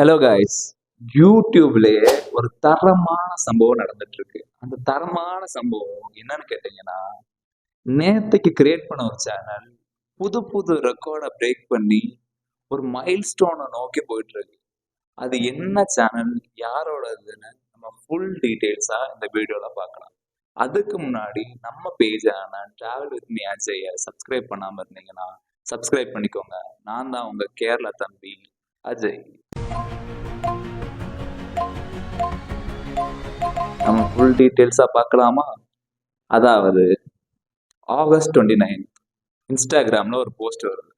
Hello guys யூடியூப்லயே ஒரு தரமான சம்பவம் நடந்துட்டு இருக்கு அந்த தரமான சம்பவம் என்னன்னு கேட்டீங்கன்னா நேத்துக்கு கிரியேட் பண்ண ஒரு சேனல் புது புது ரெக்கார்டை பிரேக் பண்ணி ஒரு மைல் ஸ்டோனை நோக்கி போயிட்டு இருக்கு அது என்ன சேனல் யாரோடதுன்னு நம்ம ஃபுல் டீட்டெயில்ஸா இந்த வீடியோல பார்க்கலாம். அதுக்கு முன்னாடி நம்ம பேஜான travel with me Ajay subscribe பண்ணாம இருந்தீங்கன்னா சப்ஸ்கிரைப் பண்ணிக்கோங்க. நான் தான் உங்க கேரளா தம்பி அஜய் நம்ம ஃபுல் டீட்டெயில்ஸாக பார்க்கலாமா? அதாவது ஆகஸ்ட் டுவெண்ட்டி நைன் இன்ஸ்டாகிராமில் ஒரு போஸ்ட் வருது.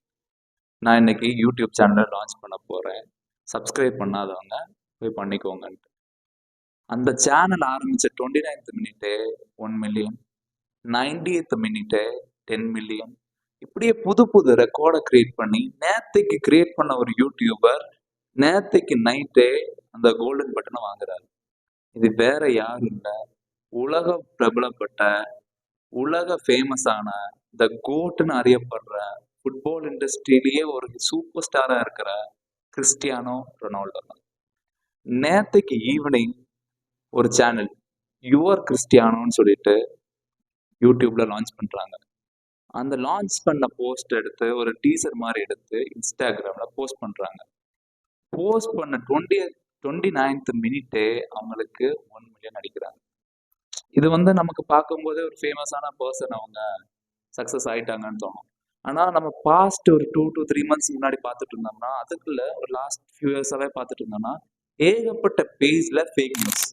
நான் இன்னைக்கு யூடியூப் சேனலை லான்ச் பண்ண போகிறேன் சப்ஸ்கிரைப் பண்ணாதவங்க போய் பண்ணிக்கோங்கன்ட்டு. அந்த சேனல் ஆரம்பித்த twenty ninth minute one million ninetieth minute ten million இப்படியே புது புது ரெக்கார்டை கிரியேட் பண்ணி நேத்தைக்கு கிரியேட் பண்ண ஒரு யூடியூபர் நேத்தைக்கு நைட்டே அந்த கோல்டன் பட்டனை வாங்குறாரு. இது வேற யாரும் இல்லை. உலக பிரபலப்பட்ட உலக ஃபேமஸான த கோட்னு அறியப்படுற ஃபுட்பால் இண்டஸ்ட்ரியிலேயே ஒரு சூப்பர் ஸ்டாராக இருக்கிற கிறிஸ்டியானோ ரொனால்டோ தான். நேற்றுக்கு ஈவினிங் ஒரு சேனல் யுவர் கிறிஸ்டியானோன்னு சொல்லிட்டு யூடியூப்ல லான்ச் பண்ணுறாங்க அந்த லான்ச் பண்ண போஸ்ட் எடுத்து ஒரு டீசர் மாதிரி எடுத்து இன்ஸ்டாகிராமில் போஸ்ட் பண்ணுறாங்க போஸ்ட் பண்ண டுவெண்ட்டி டுவெண்ட்டி நைன்த் மினிட்டே அவங்களுக்கு ஒன் மில்லியன் அடிக்கிறாங்க. இது வந்து நமக்கு பார்க்கும்போதே ஒரு ஃபேமஸான பர்சன் அவங்க சக்ஸஸ் ஆயிட்டாங்கன்னு தோணும். ஆனால் நம்ம பாஸ்ட் ஒரு டூ டு த்ரீ மந்த்ஸ் முன்னாடி பார்த்துட்டு இருந்தோம்னா அதுக்குள்ள ஒரு லாஸ்ட் ஃபியூ இயர்ஸாகவே பார்த்துட்டு இருந்தோம்னா ஏகப்பட்ட பேஜில் ஃபேக் நியூஸ்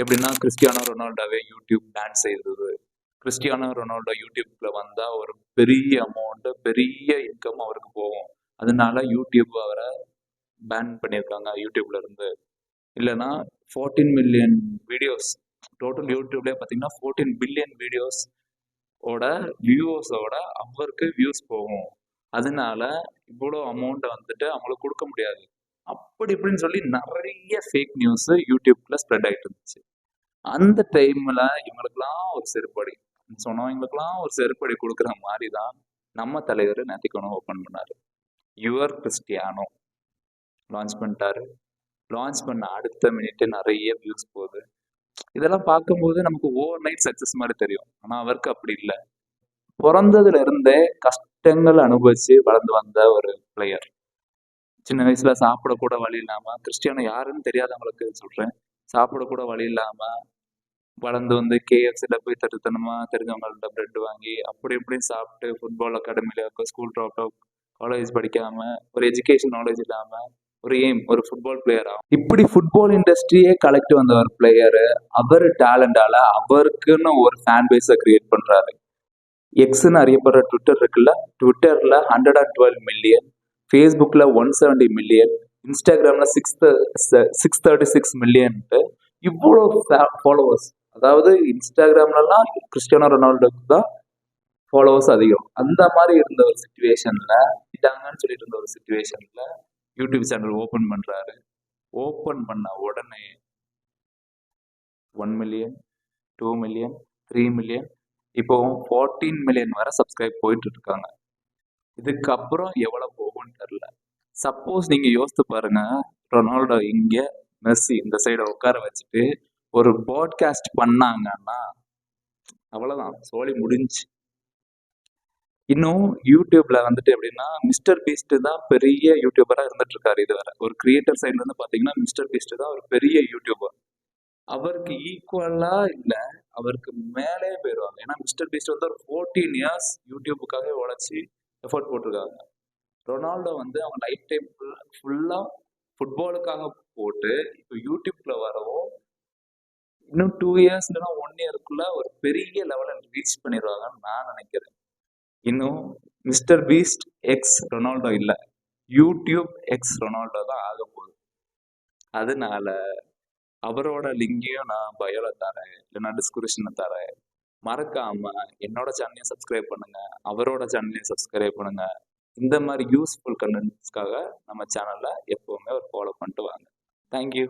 எப்படின்னா கிறிஸ்டியானோ ரொனால்டோவே யூடியூப் பேன் செய்தது. கிறிஸ்டியானோ ரொனால்டோ யூடியூப்ல வந்தால் ஒரு பெரிய அமௌண்ட்டு பெரிய இன்கம் அவருக்கு போகும். அதனால யூடியூப் அவரை பேன் பண்ணியிருக்காங்க. யூடியூப்ல இருந்து இல்லைன்னா ஃபோர்டீன் மில்லியன் வீடியோஸ் டோட்டல் யூடியூப்லேயே பார்த்தீங்கன்னா ஃபோர்டீன் பில்லியன் வீடியோஸ் ஓட வியூவர்ஸோட அவருக்கு வியூஸ் போகும். அதனால இவ்வளோ அமௌண்ட்டை வந்துட்டு அவங்களுக்கு கொடுக்க முடியாது. அப்படி இப்படின்னு சொல்லி நிறைய ஃபேக் நியூஸ் யூடியூப்ல ஸ்ப்ரெட் ஆகிட்டு இருந்துச்சு. அந்த டைம்ல இவங்களுக்குலாம் ஒரு செருப்படி. சொன்னவங்களுக்குலாம் ஒரு செருப்படி கொடுக்குற மாதிரி தான் நம்ம தலைவர் நேத்திக்கணும் ஓப்பன் பண்ணாரு. யுவர் கிறிஸ்டியானோ லான்ச் பண்ணிட்டாரு. லான்ச் பண்ண அடுத்த மினிட் நிறைய வியூஸ் போகுது. இதெல்லாம் பார்க்கும்போது நமக்கு ஓவர் நைட் சக்ஸஸ் மாதிரி தெரியும். ஆனால் அவருக்கு அப்படி இல்லை. பிறந்ததுல இருந்தே கஷ்டங்கள் அனுபவிச்சு வளர்ந்து வந்த ஒரு பிளேயர் சின்ன வயசுல சாப்பிட கூட வழி இல்லாம கிறிஸ்டியானோ யாருன்னு தெரியாதவங்களுக்கு சொல்றேன். சாப்பிடக்கூட வழி இல்லாம வளர்ந்து வந்து கேஎஃப்சில போய் தட்டுத்தனமா தெரிஞ்சவங்கள்ட்ட பிரெட் வாங்கி அப்படி இப்படியும் சாப்பிட்டு ஃபுட்பால் அகாடமியில ஸ்கூல் ட்ராப் அவுட் காலேஜ் படிக்காம ஒரு எஜுகேஷன் நாலேஜ் இல்லாம ஒரு எய்ம் ஒரு ஃபுட்பால் பிளேயரா இப்படி ஃபுட்பால் இண்டஸ்ட்ரியே கலெக்ட் வந்த ஒரு பிளேயரு அவர் டேலண்டால அவருக்குன்னு ஒரு ஃபேன் பேஸை கிரியேட் பண்றாரு. எக்ஸ்ன்னு அறியப்படுற ட்விட்டர் இருக்குல்ல? ட்விட்டர்ல ஹண்ட்ரட் அண்ட் டுவெல் மில்லியன் ஃபேஸ்புக்ல ஒன் செவன்டி மில்லியன் இன்ஸ்டாகிராம்ல சிக்ஸ் சிக்ஸ் தேர்ட்டி சிக்ஸ் மில்லியன்ட்டு இவ்வளோ ஃபாலோவர்ஸ் அதாவது இன்ஸ்டாகிராம்லலாம் கிறிஸ்டியானோ ரொனால்டோக்கு தான் ஃபாலோவர்ஸ் அதிகம். அந்த மாதிரி இருந்த ஒரு சுச்சுவேஷன்ல இதாங்கன்னு சொல்லிட்டு இருந்த ஒரு சுச்சுவேஷன்ல யூடியூப் சேனல் ஓப்பன் பண்றாரு. ஓப்பன் பண்ண உடனே one million two million three million இப்போ ஃபோர்டீன் மில்லியன் வரை சப்ஸ்கிரைப் போயிட்டு இருக்காங்க இதுக்கப்புறம் எவ்வளவு போகும்னு தெரில சப்போஸ் நீங்க யோசித்து பாருங்க ரொனால்டோ இங்க மெஸ்ஸி இந்த சைடை உட்கார வச்சுட்டு ஒரு பாட்காஸ்ட் பண்ணாங்கன்னா அவ்வளவுதான் சோழி முடிஞ்சு இன்னும் யூடியூப்ல வந்துட்டு எப்படின்னா மிஸ்டர் பீஸ்ட் தான் பெரிய யூடியூபரா இருந்துட்டு இருக்காரு இதுவரை ஒரு கிரியேட்டர் சைட்ல இருந்து பாத்தீங்கன்னா மிஸ்டர் பீஸ்ட் தான் ஒரு பெரிய யூடியூபர் அவருக்கு ஈக்குவலா இல்ல அவருக்கு மேலே போயிடுவாங்க ஏன்னா மிஸ்டர் பீஸ்ட் வந்து ஒரு ஃபோர்டீன் இயர்ஸ் யூடியூபுக்காக உழைச்சி எஃபர்ட் போட்டிருக்காங்க. ரொனால்டோ வந்து அவங்க லைஃப் டைம் ஃபுல்லா ஃபுட்பாலுக்காக போட்டு இப்போ யூடியூப்ல வரவும் இன்னும் டூ இயர்ஸ் இல்லைன்னா ஒன் இயருக்குள்ள ஒரு பெரிய லெவலில் ரீச் பண்ணிடுவாங்கன்னு நான் நினைக்கிறேன். இன்னும் மிஸ்டர் பீஸ்ட் எக்ஸ் ரொனால்டோ இல்லை. யூடியூப் எக்ஸ் ரொனால்டோ தான் ஆக போகுது. அதனால அவரோட லிங்கையும் நான் பயோல தரேன் இல்லைன்னா டிஸ்கிரிப்ஷனை தரேன். மறக்காம என்னோட சேனலையும் சப்ஸ்கிரைப் பண்ணுங்க அவரோட சேனலையும் சப்ஸ்கிரைப் பண்ணுங்க. இந்த மாதிரி யூஸ்ஃபுல் கண்டென்ட்ஸ்க்காக நம்ம சேனல்ல எப்பவுமே ஒரு ஃபாலோ பண்ணிட்டு வாங்க. தேங்க்யூ.